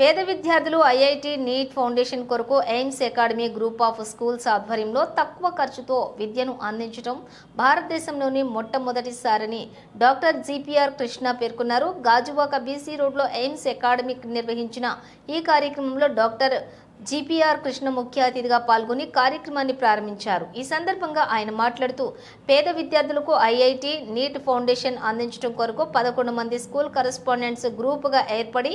పేద విద్యార్థులు IIT NEET foundation కొరకు AIMS academy group of schools ఆధ్వర్యంలో తక్కువ ఖర్చుతో విద్యను అందించడం భారతదేశంలోని మొట్టమొదటిసారని డాక్టర్ జిపిఆర్ కృష్ణ పేర్కొన్నారు. గాజువాక బీసీ రోడ్లో ఎయిమ్స్ అకాడమీ నిర్వహించిన ఈ కార్యక్రమంలో డాక్టర్ జిపిఆర్ కృష్ణ ముఖ్య అతిథిగా పాల్గొని కార్యక్రమాన్ని ప్రారంభించారు. ఈ సందర్భంగా ఆయన మాట్లాడుతూ పేద విద్యార్థులకు ఐఐటి నీట్ ఫౌండేషన్ అందించడం కొరకు పదకొండు మంది స్కూల్ కరెస్పాండెంట్స్ గ్రూపుగా ఏర్పడి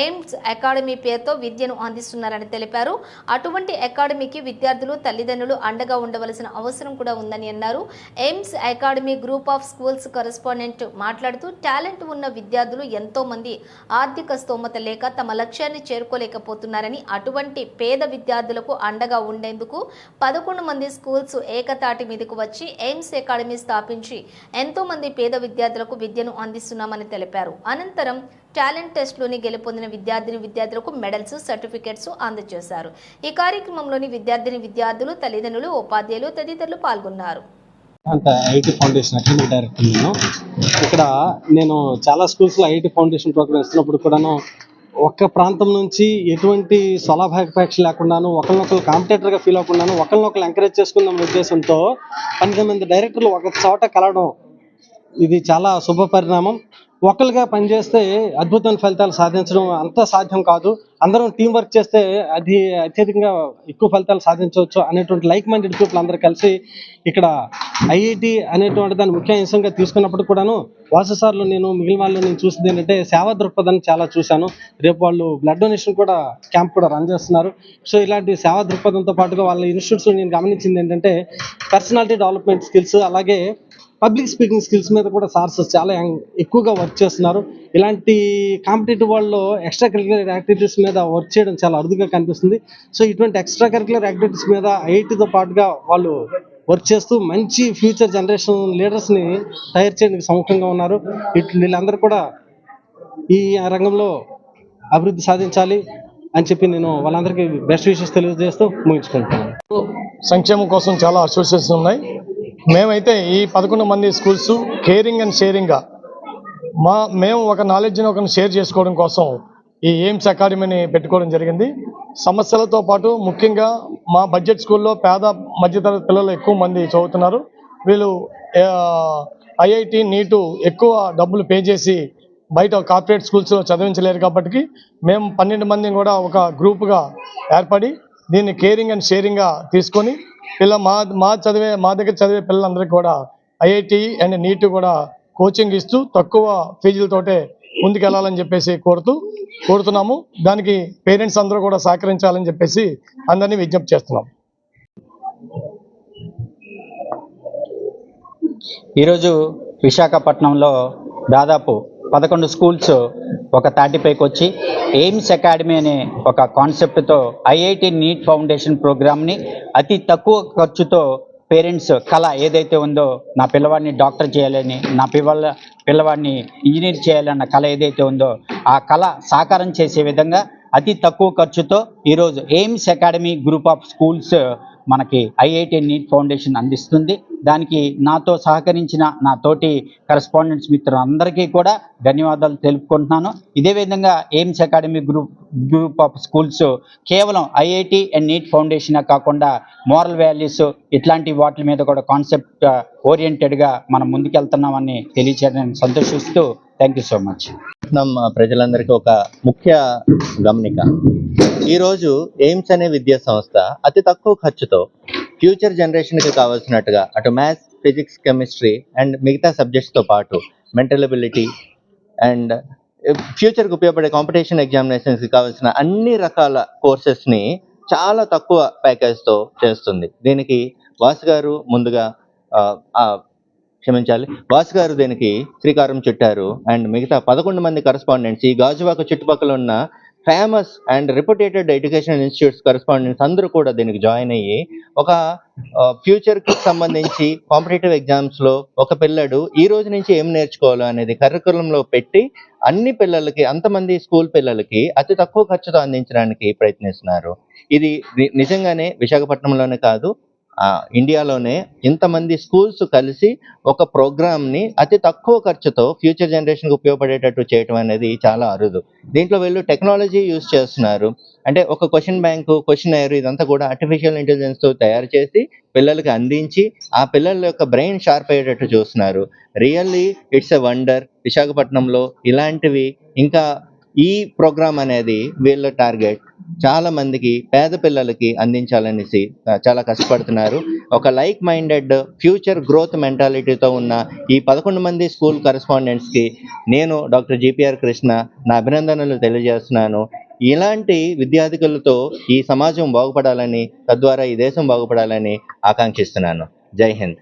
ఎయిమ్స్ అకాడమీ పేరుతో విద్యను అందిస్తున్నారని తెలిపారు. అటువంటి అకాడమీకి విద్యార్థులు తల్లిదండ్రులు అండగా ఉండవలసిన అవసరం కూడా ఉందని అన్నారు. AIMS academy group of schools correspondent మాట్లాడుతూ టాలెంట్ ఉన్న విద్యార్థులు ఎంతోమంది ఆర్థిక స్తోమత లేక తమ లక్ష్యాన్ని చేరుకోలేకపోతున్నారని అటువంటి పేద విద్యార్థులకు అండగా ఉండేందుకు పదకొండు మంది స్కూల్స్ ఏకతాటి మీదకు వచ్చి ఎయిమ్స్ అకాడమీ స్థాపించి ఎంతో మంది పేద విద్యార్థులకు విద్యను అందిస్తున్నామని తెలిపారు. అనంతరం టాలెంట్ టెస్ట్లోని గెలుపొందిన విద్యార్థిని విద్యార్థులకు మెడల్స్ సర్టిఫికెట్స్ అందజేశారు. ఈ కార్యక్రమంలోని విద్యార్థిని విద్యార్థులు తల్లిదండ్రులు ఉపాధ్యాయులు తదితరులు పాల్గొన్నారు. అంత ఫౌండేషన్ అకాడమిక్ డైరెక్టర్ నేను. ఇక్కడ నేను చాలా స్కూల్స్లో ఐటీ ఫౌండేషన్ ప్రోగ్రామ్ ఇస్తున్నప్పుడు కూడాను ఒక్క ప్రాంతం నుంచి ఎటువంటి స్వలాభాపేక్ష లేకుండాను ఒకరినొకరు కాంపిటేటర్గా ఫీల్ అవ్వకుండాను ఒకరినొకరు ఎంకరేజ్ చేసుకుందాం ఉద్దేశంతో పన్నెండు మంది డైరెక్టర్లు ఒక చోట కలవడం ఇది చాలా శుభ పరిణామం. ఒకరిగా పనిచేస్తే అద్భుతమైన ఫలితాలు సాధించడం అంత సాధ్యం కాదు. అందరం టీం వర్క్ చేస్తే అది అత్యధికంగా ఎక్కువ ఫలితాలు సాధించవచ్చు అనేటువంటి లైక్ మైండెడ్ పీపుల్ అందరూ కలిసి ఇక్కడ ఐఐటి అనేటువంటి దాన్ని ముఖ్య అంశంగా తీసుకున్నప్పుడు కూడాను వాసు సార్లు నేను మిగిలిన వాళ్ళు నేను చూసింది ఏంటంటే సేవా దృక్పథాన్ని చాలా చూశాను. రేపు వాళ్ళు బ్లడ్ డొనేషన్ కూడా క్యాంప్ కూడా రన్ చేస్తున్నారు. సో ఇలాంటి సేవా దృక్పథంతో పాటుగా వాళ్ళ ఇన్స్టిట్యూట్స్ నేను గమనించింది ఏంటంటే పర్సనాలిటీ డెవలప్మెంట్ స్కిల్స్ అలాగే పబ్లిక్ స్పీకింగ్ స్కిల్స్ మీద కూడా సార్స్ చాలా ఎక్కువగా వర్క్ చేస్తున్నారు. ఇలాంటి కాంపిటేటివ్ వాళ్ళలో ఎక్స్ట్రా కరిక్యులర్ యాక్టివిటీస్ మీద వర్క్ చేయడం చాలా అరుదుగా కనిపిస్తుంది. సో ఇటువంటి ఎక్స్ట్రా కరిక్యులర్ యాక్టివిటీస్ మీద ఐఐటితో పాటుగా వాళ్ళు వర్క్ చేస్తూ మంచి ఫ్యూచర్ జనరేషన్ లీడర్స్ని తయారు చేయడానికి సముఖంగా ఉన్నారు. ఇట్ వీళ్ళందరూ కూడా ఈ రంగంలో అభివృద్ధి సాధించాలి అని చెప్పి నేను వాళ్ళందరికీ బెస్ట్ విషెస్ తెలియజేస్తూ ముగించుకుంటున్నాను. సంక్షేమం కోసం చాలా అసోసియేషన్ ఉన్నాయి. మేమైతే ఈ పదకొండు మంది స్కూల్స్ కేరింగ్ అండ్ షేరింగ్గా మా మేము ఒక నాలెడ్జ్ని ఒకరిని షేర్ చేసుకోవడం కోసం ఈ ఎయిమ్స్ అకాడమీని పెట్టుకోవడం జరిగింది. సమస్యలతో పాటు ముఖ్యంగా మా బడ్జెట్ స్కూల్లో పేద మధ్యతరగతి పిల్లలు ఎక్కువ మంది చదువుతున్నారు. వీళ్ళు ఐఐటి నీటు ఎక్కువ డబ్బులు పే చేసి బయట కార్పొరేట్ స్కూల్స్లో చదివించలేరు కాబట్టి మేము పన్నెండు మందిని కూడా ఒక గ్రూప్గా ఏర్పడి దీన్ని కేరింగ్ అండ్ షేరింగ్గా తీసుకొని పిల్ల మా మా చదివే మా దగ్గర చదివే పిల్లలందరికీ కూడా ఐఐటి అండ్ నీట్ కూడా కోచింగ్ ఇస్తూ తక్కువ ఫీజులతోటే ముందుకెళ్ళాలని చెప్పేసి కోరుతూ కోరుతున్నాము. దానికి పేరెంట్స్ అందరూ కూడా సహకరించాలని చెప్పేసి అందరినీ విజ్ఞప్తి చేస్తున్నాం. ఈరోజు విశాఖపట్నంలో దాదాపు పదకొండు స్కూల్స్ ఒక తాటిపైకి వచ్చి ఎయిమ్స్ అకాడమీ అనే ఒక కాన్సెప్ట్తో ఐఐటి నీట్ ఫౌండేషన్ ప్రోగ్రామ్ని అతి తక్కువ ఖర్చుతో పేరెంట్స్ కళ ఏదైతే ఉందో నా పిల్లవాడిని డాక్టర్ చేయాలని నా పిల్ల పిల్లవాడిని ఇంజనీర్ చేయాలన్న కళ ఏదైతే ఉందో ఆ కళ సాకారం చేసే విధంగా అతి తక్కువ ఖర్చుతో ఈరోజు Aims academy group of schools మనకి ఐఐటి నీట్ ఫౌండేషన్ అందిస్తుంది. దానికి నాతో సహకరించిన నా తోటి కరస్పాండెంట్స్ మిత్రులందరికీ కూడా ధన్యవాదాలు తెలుపుకుంటున్నాను. ఇదే విధంగా Aims academy group group of schools కేవలం ఐఐటి అండ్ నీట్ ఫౌండేషన్ కాకుండా మోరల్ వాల్యూస్ ఇట్లాంటి వాటి మీద కూడా కాన్సెప్ట్ ఓరియంటెడ్గా మనం ముందుకెళ్తున్నామని తెలియచేయడానికి సంతోషిస్తూ థ్యాంక్ యూ సో మచ్. ప్రజలందరికీ ఒక ముఖ్య గమనిక. ఈరోజు ఎయిమ్స్ అనే విద్యా సంస్థ అతి తక్కువ ఖర్చుతో ఫ్యూచర్ జనరేషన్కి కావాల్సినట్టుగా అటు మ్యాథ్స్ ఫిజిక్స్ కెమిస్ట్రీ అండ్ మిగతా సబ్జెక్ట్స్తో పాటు మెంటల్ అబిలిటీ అండ్ ఫ్యూచర్కి ఉపయోగపడే కాంపిటీషన్ ఎగ్జామినేషన్స్కి కావాల్సిన అన్ని రకాల కోర్సెస్ని చాలా తక్కువ ప్యాకేజ్తో చేస్తుంది. దీనికి వాసు గారు ముందుగా క్షమించాలి వాసు గారు దీనికి శ్రీకారం చుట్టారు అండ్ మిగతా పదకొండు మంది కరస్పాండెంట్స్ ఈ గాజువాక చుట్టుపక్కల ఉన్న famous and reputed education institutes correspondents అందరూ కూడా దీనికి జాయిన్ అయ్యి ఒక ఫ్యూచర్కి సంబంధించి కాంపిటేటివ్ ఎగ్జామ్స్లో ఒక పిల్లడు ఈ రోజు నుంచి ఏం నేర్చుకోవాలో అనేది కరికులంలో పెట్టి అన్ని పిల్లలకి అంతమంది స్కూల్ పిల్లలకి అతి తక్కువ ఖర్చుతో అందించడానికి ప్రయత్నిస్తున్నారు. ఇది నిజంగానే విశాఖపట్నంలోనే కాదు ఇండియాలోనే ఇంతమంది స్కూల్స్ కలిసి ఒక ప్రోగ్రామ్ని అతి తక్కువ ఖర్చుతో ఫ్యూచర్ జనరేషన్కి ఉపయోగపడేటట్టు చేయటం అనేది చాలా అరుదు. దీంట్లో వీళ్ళు టెక్నాలజీ యూస్ చేస్తున్నారు. అంటే ఒక క్వశ్చన్ బ్యాంకు క్వశ్చన్ ఎయిర్ ఇదంతా కూడా ఆర్టిఫిషియల్ ఇంటెలిజెన్స్తో తయారు చేసి పిల్లలకి అందించి ఆ పిల్లల యొక్క బ్రెయిన్ షార్ప్ అయ్యేటట్టు చూస్తున్నారు. Really it's a wonder. విశాఖపట్నంలో ఇలాంటివి ఇంకా ఈ ప్రోగ్రాం అనేది వీళ్ళ టార్గెట్. చాలా మందికి పేద పిల్లలకి అందించాలనేసి చాలా కష్టపడుతున్నారు. ఒక లైక్ మైండెడ్ ఫ్యూచర్ గ్రోత్ మెంటాలిటీతో ఉన్న ఈ పదకొండు మంది స్కూల్ కరెస్పాండెంట్స్కి నేను డాక్టర్ జిపిఆర్ కృష్ణ నా అభినందనలు తెలియజేస్తున్నాను. ఇలాంటి విద్యార్థికులతో ఈ సమాజం బాగుపడాలని తద్వారా ఈ దేశం బాగుపడాలని ఆకాంక్షిస్తున్నాను. జై హింద్.